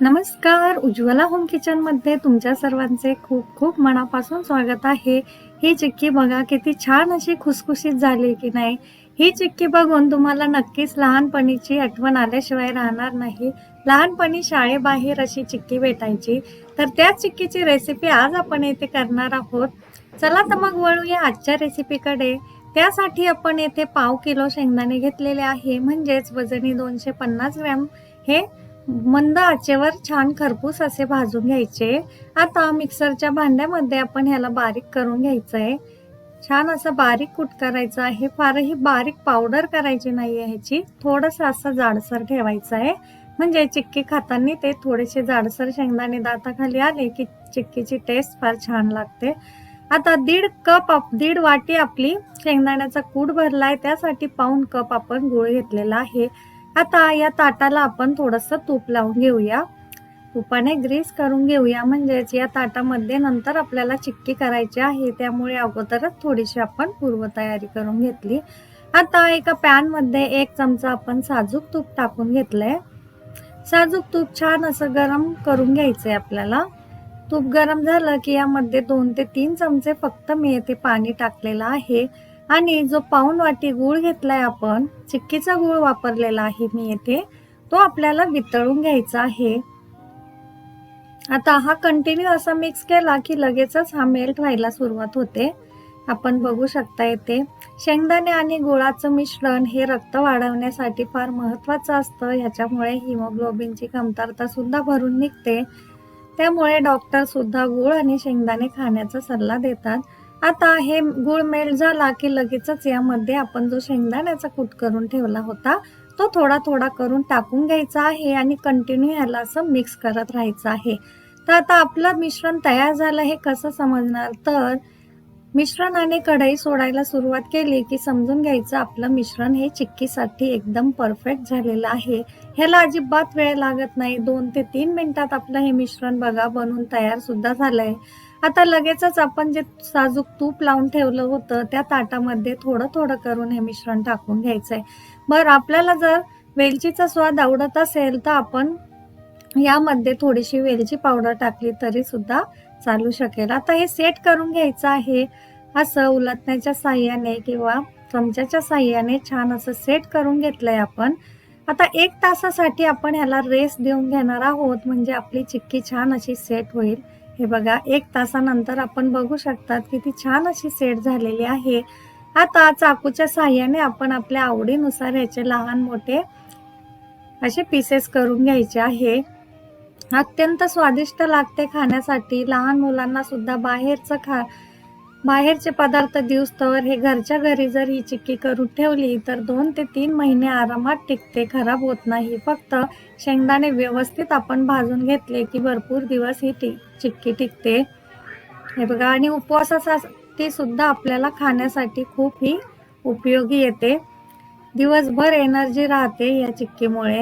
नमस्कार उज्ज्वला होम किचनमध्ये तुमच्या सर्वांचे खूप खूप मनापासून स्वागत आहे. ही चिक्की बघा किती छान अशी खुसखुशीत झाली की नाही. ही चिक्की बघून तुम्हाला नक्कीच लहानपणीची आठवण आल्याशिवाय राहणार नाही. लहानपणी शाळेबाहेर अशी चिक्की भेटायची. तर त्या चिक्कीची रेसिपी आज आपण येथे करणार आहोत. चला तर मग वळूया आजच्या रेसिपीकडे त्यासाठी आपण येथे पाव किलो शेंगदाणे घेतलेले आहे. म्हणजेच वजनी दोनशे पन्नास ग्रॅम. हे मंद आचेवर छान खरपूस असे भाजून घ्यायचे. आता मिक्सरच्या भांड्यामध्ये आपण ह्याला बारीक करून घ्यायचं आहे छान असं बारीक कूट करायचं आहे. फारही बारीक पावडर करायची नाही आहे ह्याची. थोडस असं जाडसर ठेवायचं आहे म्हणजे चिक्की खाताना ते थोडेसे जाडसर शेंगदाणे दाताखाली आले की चिक्कीची टेस्ट फार छान लागते. आता दीड कप दीड वाटी आपली शेंगदाण्याचा कूट भरलाय. त्यासाठी पाऊन कप आपण गुळ घेतलेला आहे. आता या ताटाला आपण थोडस तूप लावून घेऊया. तुपाने ग्रीस करून घेऊया. म्हणजेच या ताटामध्ये नंतर आपल्याला चिक्की करायची आहे. त्यामुळे अगोदरच थोडीशी आपण पूर्वतयारी करून घेतली. आता एका पॅनमध्ये एक चमचा आपण साजूक तूप टाकून घेतलंय. साजूक तूप छान असं गरम करून घ्यायचंय आपल्याला. तूप गरम झालं की यामध्ये दोन ते तीन चमचे फक्त मी येथे पाणी टाकलेलं आहे. आणि जो पाऊन वाटी गूळ घेतलाय आपण चिक्कीचा गूळ वापरलेला आहे मी येथे तो आपल्याला वितळून घ्यायचा आहे. आता हा कंटिन्यू असा मिक्स केला की लगेचच हा मेल्ट व्हायला सुरुवात होते. आपण बघू शकता येते. शेंगदाणे आणि गुळाचं मिश्रण हे रक्त वाढवण्यासाठी फार महत्वाचं असतं. ह्याच्यामुळे हिमोग्लोबिनची कमतरता सुद्धा भरून निघते. त्यामुळे डॉक्टर सुद्धा गुळ आणि शेंगदाणे खाण्याचा सल्ला देतात. आता हे गुळ मेल्ट झाला की लगेचच यामध्ये आपण जो शेंगदाण्याचा कूट करून ठेवला होता तो थोडा थोडा करून टाकून घ्यायचा आहे आणि कंटिन्यू ह्याला असं मिक्स करत राहायचं आहे. तर आता आपलं मिश्रण तयार झालं हे कसं समजणार? तर मिश्रणाने कढई सोडायला सुरुवात केली की समजून घ्यायचं आपलं मिश्रण हे चिक्कीसाठी एकदम परफेक्ट झालेलं आहे. ह्याला अजिबात वेळ लागत नाही. दोन ते तीन मिनिटात आपलं हे मिश्रण बघा बनून तयार सुद्धा झालंय. आता लगेचच आपण जे साजूक तूप लावून ठेवलं होतं त्या ताटामध्ये थोडं थोडं करून हे मिश्रण टाकून घ्यायचंय. बरं आपल्याला जर वेलचीचा स्वाद आवडत असेल तर आपण यामध्ये थोडीशी वेलची पावडर टाकली तरी सुद्धा चालू शकेल. आता हे सेट करून घ्यायचं आहे. असं उलटण्याच्या साह्याने किंवा चमच्याच्या साह्याने छान असं सेट करून घेतलंय आपण. आता एक तासासाठी आपण ह्याला रेस्ट देऊन घेणार आहोत. म्हणजे आपली चिक्की छान अशी सेट होईल. हे बघा एक तासानंतर आपण बघू शकतात की ती छान अशी सेट झालेली आहे. आता चाकूच्या साह्याने आपण आपल्या आवडीनुसार याचे लहान मोठे असे पीसेस करून घ्यायचे आहे. अत्यंत स्वादिष्ट लागते खाण्यासाठी. लहान मुलांना सुद्धा बाहेरचं खा बाहेरचे पदार्थ दिवसतवर हे घरच्या घरी जर ही चिक्की करून ठेवली तर दोन ते तीन महिने आरामात टिकते खराब होत नाही. फक्त शेंगदाणे व्यवस्थित आपण भाजून घेतले की भरपूर दिवस ही टिक चिक्की टिकते. हे बघा आणि उपवासासाठी सुद्धा आपल्याला खाण्यासाठी खूप ही उपयोगी येते. दिवसभर एनर्जी राहते या चिक्कीमुळे.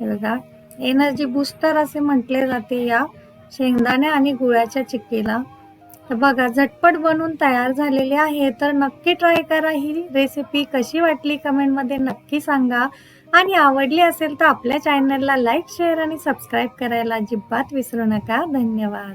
हे बघा एनर्जी बूस्टर असे म्हटले जाते या शेंगदाणे आणि गुळाच्या चिक्कीला. तर बघा झटपट बनवून तयार झालेली आहे. तर नक्की ट्राय करा. ही रेसिपी कशी वाटली कमेंटमध्ये नक्की सांगा. आणि आवडली असेल तर आपल्या चॅनलला लाईक शेअर आणि सबस्क्राईब करायला अजिबात विसरू नका. धन्यवाद.